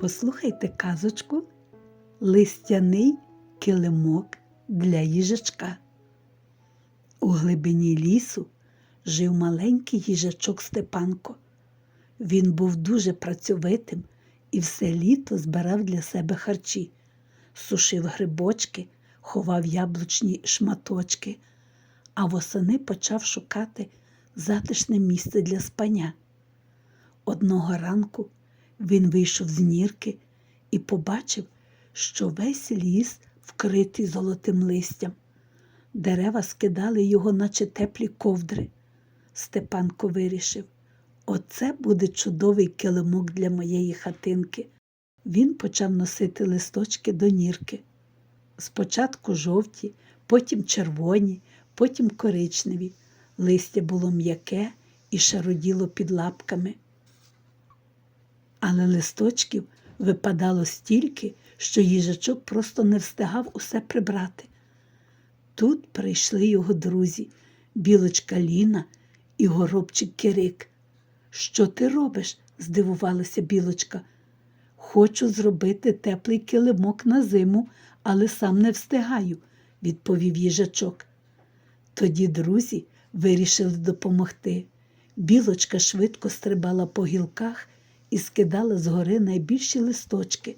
Послухайте казочку Листяний килимок для їжачка. У глибині лісу жив маленький їжачок Степанко. Він був дуже працьовитим і все літо збирав для себе харчі, сушив грибочки, ховав яблучні шматочки, а восени почав шукати затишне місце для спання. Одного ранку він вийшов з нірки і побачив, що весь ліс вкритий золотим листям. Дерева скидали його, наче теплі ковдри. Степанко вирішив, оце буде чудовий килимок для моєї хатинки. Він почав носити листочки до нірки. Спочатку жовті, потім червоні, потім коричневі. Листя було м'яке і шароділо під лапками. Але листочків випадало стільки, що їжачок просто не встигав усе прибрати. Тут прийшли його друзі, білочка Ліна і горобчик Кирик. Що ти робиш? здивувалася білочка. Хочу зробити теплий килимок на зиму, але сам не встигаю, відповів їжачок. Тоді друзі вирішили допомогти. Білочка швидко стрибала по гілках і скидала згори найбільші листочки.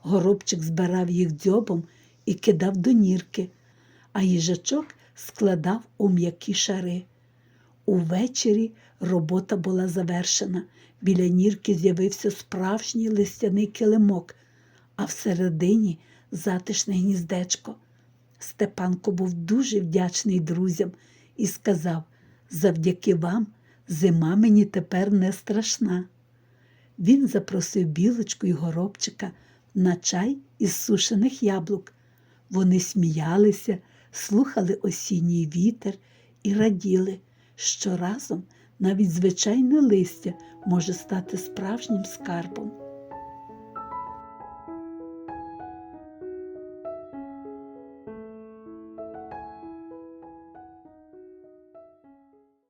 Горобчик збирав їх дзьобом і кидав до нірки, а їжачок складав у м'які шари. Увечері робота була завершена. Біля нірки з'явився справжній листяний килимок, а всередині затишне гніздечко. Степанко був дуже вдячний друзям і сказав завдяки вам зима мені тепер не страшна. Він запросив білочку і горобчика на чай із сушених яблук. Вони сміялися, слухали осінній вітер і раділи, що разом навіть звичайне листя може стати справжнім скарбом.